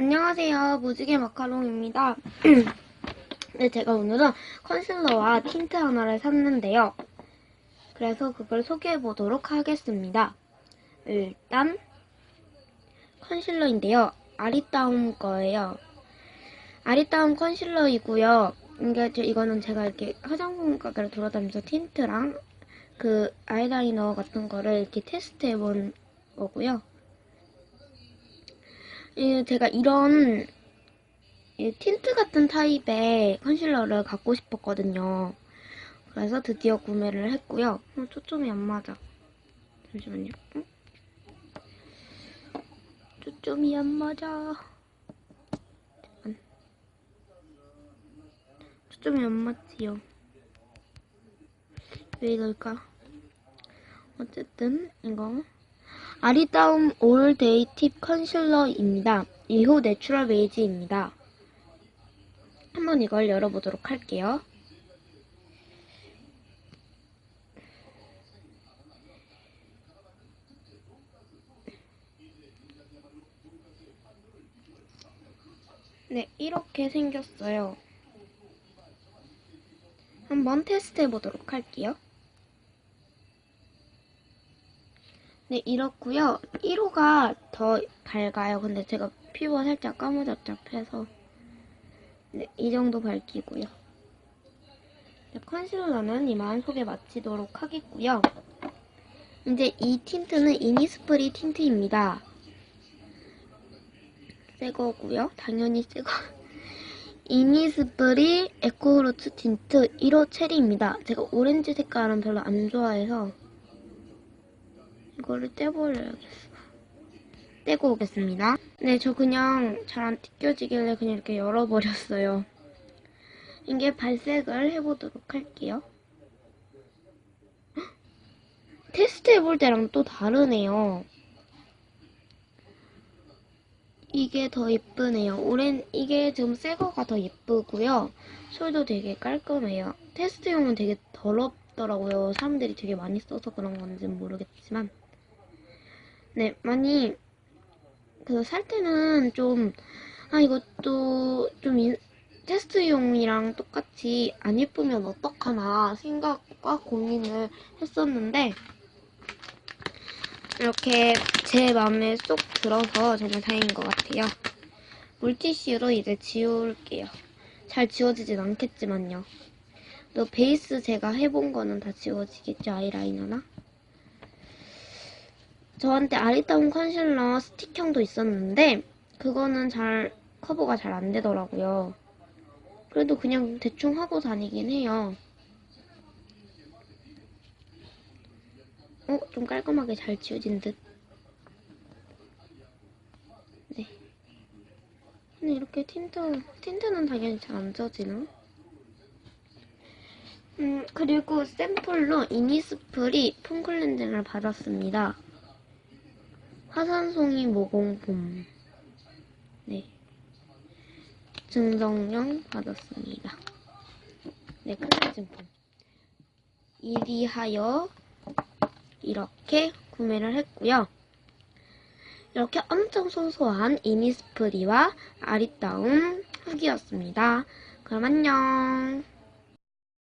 안녕하세요. 무지개 마카롱입니다. 네, 제가 오늘은 컨실러와 틴트 하나를 샀는데요. 그래서 그걸 소개해 보도록 하겠습니다. 일단 컨실러인데요. 아리따움 거예요. 아리따움 컨실러이고요. 이게 저- 이거는 제가 이렇게 화장품 가게를 돌아다니면서 틴트랑 그 아이라이너 같은 거를 이렇게 테스트해 본 거고요. 예, 제가 이런 이 틴트 같은 타입의 컨실러를 갖고 싶었거든요. 그래서 드디어 구매를 했고요. 어, 초점이 안 맞아. 잠시만요. 응? 초점이 안 맞아. 초점이 안 맞지요. 왜 이럴까? 어쨌든 이거 아리따움 올 데이 팁 컨실러입니다. 2호 내추럴 베이지입니다. 한번 이걸 열어보도록 할게요. 네, 이렇게 생겼어요. 한번 테스트 해보도록 할게요. 네, 이렇고요. 1호가 더 밝아요. 근데 제가 피부가 살짝 까무잡잡해서 네, 이 정도 밝히고요. 네, 컨실러는 이만 소개 마치도록 하겠고요. 이제 이 틴트는 이니스프리 틴트입니다. 새 거고요. 당연히 새 거. 이니스프리 에코로츠 틴트 1호 체리입니다. 제가 오렌지 색깔은 별로 안 좋아해서 이거를 떼버려야겠어. 떼고 오겠습니다. 네, 저 그냥 잘 안 뜯겨지길래 그냥 이렇게 열어버렸어요. 이게 발색을 해보도록 할게요. 헉! 테스트 해볼 때랑 또 다르네요. 이게 더 예쁘네요. 오렌, 이게 지금 새 거가 더 예쁘고요. 솔도 되게 깔끔해요. 테스트용은 되게 더럽더라고요. 사람들이 되게 많이 써서 그런 건지는 모르겠지만. 네, 많이 그 살 때는 좀, 아, 이것도 좀 인- 테스트용이랑 똑같이 안 예쁘면 어떡하나 생각과 고민을 했었는데, 이렇게 제 마음에 쏙 들어서 정말 다행인 것 같아요. 물티슈로 이제 지울게요. 잘 지워지진 않겠지만요. 또 베이스 제가 해본 거는 다 지워지겠죠, 아이라이너나? 저한테 아리따움 컨실러 스틱형도 있었는데 그거는 잘 커버가 잘 안 되더라고요. 그래도 그냥 대충 하고 다니긴 해요. 어, 좀 깔끔하게 잘 지워진 듯. 네. 근데 이렇게 틴트, 틴트는 당연히 잘안 져지나? 음, 그리고 샘플로 이니스프리 폼클렌징을 받았습니다. 화산송이 모공폼. 네. 증정령 받았습니다. 네, 클렌징폼. 이리하여 이렇게 구매를 했고요. 이렇게 엄청 소소한 이니스프리와 아리따움 후기였습니다. 그럼 안녕.